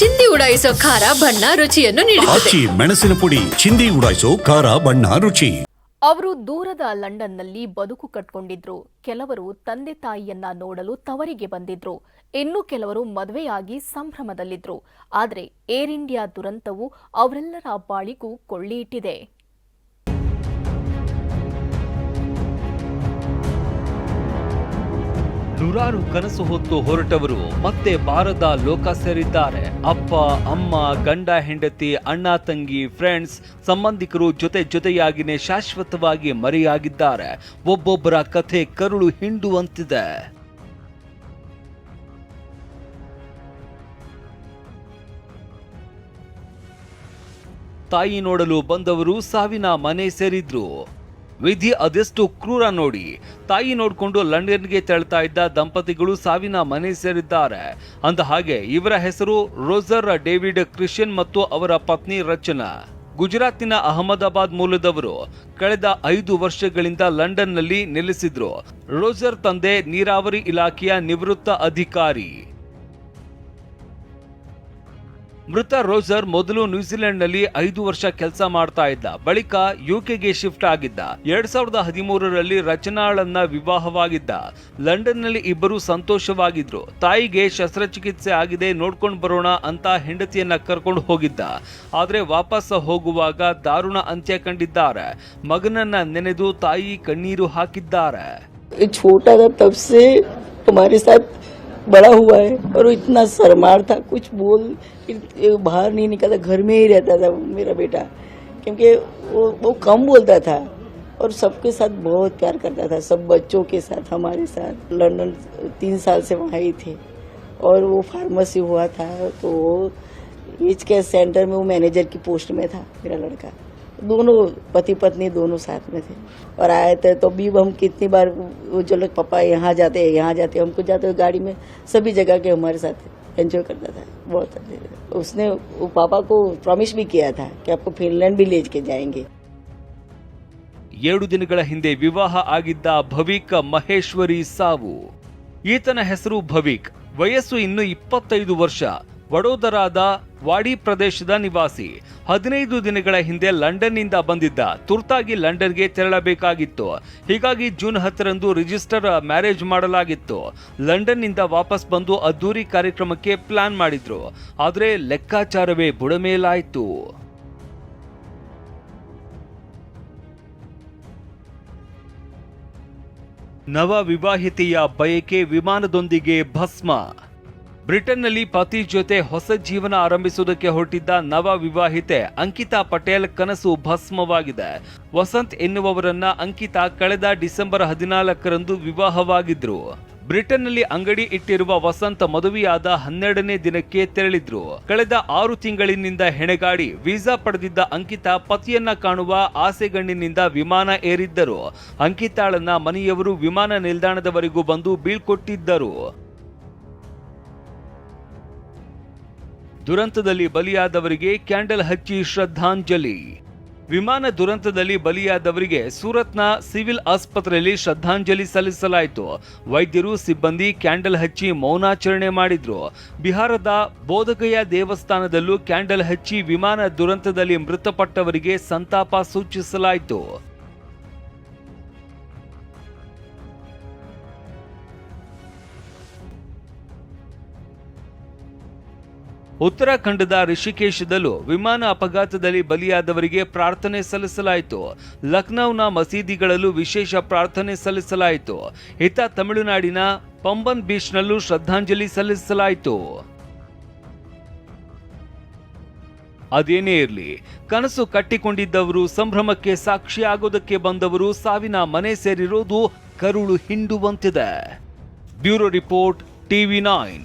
ಚಿಂದಿ ಉಡಾಯಿಸೋ ಖಾರ ಬಣ್ಣ ರುಚಿಯನ್ನು ನೀಡುತ್ತದೆ. ಆಚಿ ಮೆಣಸಿನ ಪುಡಿ ಚಿಂದಿ ಉಡಾಯಿಸೋ ಖಾರ ಬಣ್ಣ ರುಚಿ. ಅವರು ದೂರದ ಲಂಡನ್ನಲ್ಲಿ ಬದುಕು ಕಟ್ಕೊಂಡಿದ್ರು. ಕೆಲವರು ತಂದೆ ತಾಯಿಯನ್ನ ನೋಡಲು ತವರಿಗೆ ಬಂದಿದ್ರು. ಇನ್ನು ಕೆಲವರು ಮದುವೆಯಾಗಿ ಸಂಭ್ರಮದಲ್ಲಿದ್ರು. ಆದರೆ ಏರ್ ಇಂಡಿಯಾ ದುರಂತವು ಅವರೆಲ್ಲರ ಬಾಳಿಗೂ ಕೊಳ್ಳಿ ಇಟ್ಟಿದೆ ನೂರಾರು ಕನಸು ಹೊತ್ತು ಹೊರಟವರು ಮತ್ತೆ ಬಾರದ ಲೋಕ ಸೇರಿದ್ದಾರೆ. ಅಪ್ಪ, ಅಮ್ಮ, ಗಂಡ, ಹೆಂಡತಿ, ಅಣ್ಣ, ತಂಗಿ ಫ್ರೆಂಡ್ಸ್ ಸಂಬಂಧಿಕರು ಜೊತೆ ಜೊತೆಯಾಗಿನೇ ಶಾಶ್ವತವಾಗಿ ಮರೆಯಾಗಿದ್ದಾರೆ. ಒಬ್ಬೊಬ್ಬರ ಕಥೆ ಕರುಳು ಹಿಂಡುವಂತಿದೆ. ತಾಯಿ ನೋಡಲು ಬಂದವರು ಸಾವಿನ ಮನೆ ಸೇರಿದ್ರು. ವಿಧಿ ಅದೆಷ್ಟು ಕ್ರೂರ ನೋಡಿ. ತಾಯಿ ನೋಡಿಕೊಂಡು ಲಂಡನ್ಗೆ ತೆರಳ್ತಾ ಇದ್ದ ದಂಪತಿಗಳು ಸಾವಿನ ಮನೆ ಸೇರಿದ್ದಾರೆ. ಅಂದ ಹಾಗೆ ಇವರ ಹೆಸರು ರೋಜರ್ ಡೇವಿಡ್ ಕ್ರಿಶ್ಚಿಯನ್ ಮತ್ತು ಅವರ ಪತ್ನಿ ರಚನಾ. ಗುಜರಾತಿನ ಅಹಮದಾಬಾದ್ ಮೂಲದವರು ಕಳೆದ ಐದು ವರ್ಷಗಳಿಂದ ಲಂಡನ್ನಲ್ಲಿ ನೆಲೆಸಿದ್ರು. ರೋಜರ್ ತಂದೆ ನೀರಾವರಿ ಇಲಾಖೆಯ ನಿವೃತ್ತ ಅಧಿಕಾರಿ. ಮೃತ ರೋಜರ್ ಮೊದಲು ನ್ಯೂಜಿಲೆಂಡ್ನಲ್ಲಿ ಐದು ವರ್ಷ ಕೆಲಸ ಮಾಡ್ತಾ ಇದ್ದ ಬಳಿಕ ಯುಕೆಗೆ ಶಿಫ್ಟ್ ಆಗಿದ್ದ ಎರಡ್ ಸಾವಿರದ ಹದಿಮೂರರಲ್ಲಿ ರಚನಾಳನ್ನ ವಿವಾಹವಾಗಿದ್ದ ಲಂಡನ್ನಲ್ಲಿ ಇಬ್ಬರು ಸಂತೋಷವಾಗಿದ್ರು ತಾಯಿಗೆ ಶಸ್ತ್ರಚಿಕಿತ್ಸೆ ಆಗಿದೆ ನೋಡ್ಕೊಂಡು ಬರೋಣ ಅಂತ ಹೆಂಡತಿಯನ್ನ ಕರ್ಕೊಂಡು ಹೋಗಿದ್ದ ಆದ್ರೆ ವಾಪಸ್ ಹೋಗುವಾಗ ದಾರುಣ ಅಂತ್ಯ ಕಂಡಿದ್ದಾರೆ ಮಗನನ್ನ ನೆನೆದು ತಾಯಿ ಕಣ್ಣೀರು ಹಾಕಿದ್ದಾರೆ ये छोटा था तब से हमारे साथ बड़ा हुआ है और वो इतना शर्मार था, कुछ बोल बाहर नहीं निकलता, घर में ही रहता था मेरा बेटा। क्योंकि वो वो कम बोलता था और सबके साथ बहुत प्यार करता था, सब बच्चों के साथ, हमारे साथ। लंदन तीन साल से वहाँ ही थे और वो फार्मेसी हुआ था तो वो एज केयर सेंटर में वो मैनेजर की पोस्ट में था, मेरा लड़का। दोनों पति पत्नी दोनों साथ में थे और आए थे तो भी हम कितनी बार वो जो लोग पापा यहाँ जाते हैं यहाँ जाते हैं हमको जाते हुए गाड़ी में सभी जगह के हमारे साथ एंजॉय करता था बहुत अच्छे से। उसने वो पापा को प्रॉमिस भी किया था कि आपको फिनलैंड भी ले के जाएंगे ಏಳು ದಿನಗಳ ಹಿಂದೆ ವಿವಾಹ ಆಗಿದ್ದ ಭವಿಕ್ ಮಹೇಶ್ವರಿ ಸಾವು ಈತನ ಹೆಸರು ಭವಿಕ್ ವಯಸ್ಸು ಇನ್ನು ಇಪ್ಪತ್ತೈದು ವರ್ಷ ವಡೋದರಾದ ವಾಡಿ ಪ್ರದೇಶದ ನಿವಾಸಿ ಹದಿನೈದು ದಿನಗಳ ಹಿಂದೆ ಲಂಡನ್ನಿಂದ ಬಂದಿದ್ದ, ತುರ್ತಾಗಿ ಲಂಡನ್ಗೆ ತೆರಳಬೇಕಾಗಿತ್ತು. ಹೀಗಾಗಿ ಜೂನ್ ಹತ್ತರಂದು ರಿಜಿಸ್ಟರ್ ಮ್ಯಾರೇಜ್ ಮಾಡಲಾಗಿತ್ತು. ಲಂಡನ್ನಿಂದ ವಾಪಸ್ ಬಂದು ಅದ್ದೂರಿ ಕಾರ್ಯಕ್ರಮಕ್ಕೆ ಪ್ಲಾನ್ ಮಾಡಿದ್ರು. ಆದರೆ ಲೆಕ್ಕಾಚಾರವೇ ಬುಡಮೇಲಾಯಿತು. ನವ ವಿವಾಹಿತೆಯ ಬಯಕೆ ವಿಮಾನದೊಂದಿಗೆ ಭಸ್ಮ. ಬ್ರಿಟನ್ನಲ್ಲಿ ಪತಿ ಜೊತೆ ಹೊಸ ಜೀವನ ಆರಂಭಿಸುವುದಕ್ಕೆ ಹೊರಟಿದ್ದ ನವ ವಿವಾಹಿತೆ ಅಂಕಿತಾ ಪಟೇಲ್ ಕನಸು ಭಸ್ಮವಾಗಿದೆ. ವಸಂತ್ ಎನ್ನುವವರನ್ನ ಅಂಕಿತಾ ಕಳೆದ ಡಿಸೆಂಬರ್ ಹದಿನಾಲ್ಕರಂದು ವಿವಾಹವಾಗಿದ್ರು. ಬ್ರಿಟನ್ನಲ್ಲಿ ಅಂಗಡಿ ಇಟ್ಟಿರುವ ವಸಂತ ಮದುವೆಯಾದ ಹನ್ನೆರಡನೇ ದಿನಕ್ಕೆ ತೆರಳಿದ್ರು. ಕಳೆದ ಆರು ತಿಂಗಳಿನಿಂದ ಹೆಣೆಗಾಡಿ, ವೀಸಾ ಪಡೆದಿದ್ದ ಅಂಕಿತಾ ಪತಿಯನ್ನ ಕಾಣುವ ಆಸೆಗಣ್ಣಿನಿಂದ ವಿಮಾನ ಏರಿದ್ದರು. ಅಂಕಿತಾಳನ್ನ ಮನೆಯವರು ವಿಮಾನ ನಿಲ್ದಾಣದವರೆಗೂ ಬಂದು ಬೀಳ್ಕೊಟ್ಟಿದ್ದರು. ದುರಂತದಲ್ಲಿ ಬಲಿಯಾದವರಿಗೆ ಕ್ಯಾಂಡಲ್ ಹಚ್ಚಿ ಶ್ರದ್ಧಾಂಜಲಿ. ವಿಮಾನ ದುರಂತದಲ್ಲಿ ಬಲಿಯಾದವರಿಗೆ ಸೂರತ್ನ ಸಿವಿಲ್ ಆಸ್ಪತ್ರೆಯಲ್ಲಿ ಶ್ರದ್ಧಾಂಜಲಿ ಸಲ್ಲಿಸಲಾಯಿತು. ವೈದ್ಯರು, ಸಿಬ್ಬಂದಿ ಕ್ಯಾಂಡಲ್ ಹಚ್ಚಿ ಮೌನಾಚರಣೆ ಮಾಡಿದ್ರು. ಬಿಹಾರದ ಬೋಧಗಯ ದೇವಸ್ಥಾನದಲ್ಲೂ ಕ್ಯಾಂಡಲ್ ಹಚ್ಚಿ ವಿಮಾನ ದುರಂತದಲ್ಲಿ ಮೃತಪಟ್ಟವರಿಗೆ ಸಂತಾಪ ಸೂಚಿಸಲಾಯಿತು. ಉತ್ತರಾಖಂಡದ ರಿಷಿಕೇಶದಲ್ಲೂ ವಿಮಾನ ಅಪಘಾತದಲ್ಲಿ ಬಲಿಯಾದವರಿಗೆ ಪ್ರಾರ್ಥನೆ ಸಲ್ಲಿಸಲಾಯಿತು. ಲಖನೌನ ಮಸೀದಿಗಳಲ್ಲೂ ವಿಶೇಷ ಪ್ರಾರ್ಥನೆ ಸಲ್ಲಿಸಲಾಯಿತು. ಇತ್ತ ತಮಿಳುನಾಡಿನ ಪಂಬನ್ ಬೀಚ್ನಲ್ಲೂ ಶ್ರದ್ಧಾಂಜಲಿ ಸಲ್ಲಿಸಲಾಯಿತು. ಅದೇನೇ ಇರಲಿ, ಕನಸು ಕಟ್ಟಿಕೊಂಡಿದ್ದವರು ಸಂಭ್ರಮಕ್ಕೆ ಸಾಕ್ಷಿಯಾಗೋದಕ್ಕೆ ಬಂದವರು ಸಾವಿನ ಮನೆ ಸೇರಿರೋದು ಕರುಳು ಹಿಂಡುವಂತಿದೆ. Bureau report, TV nine.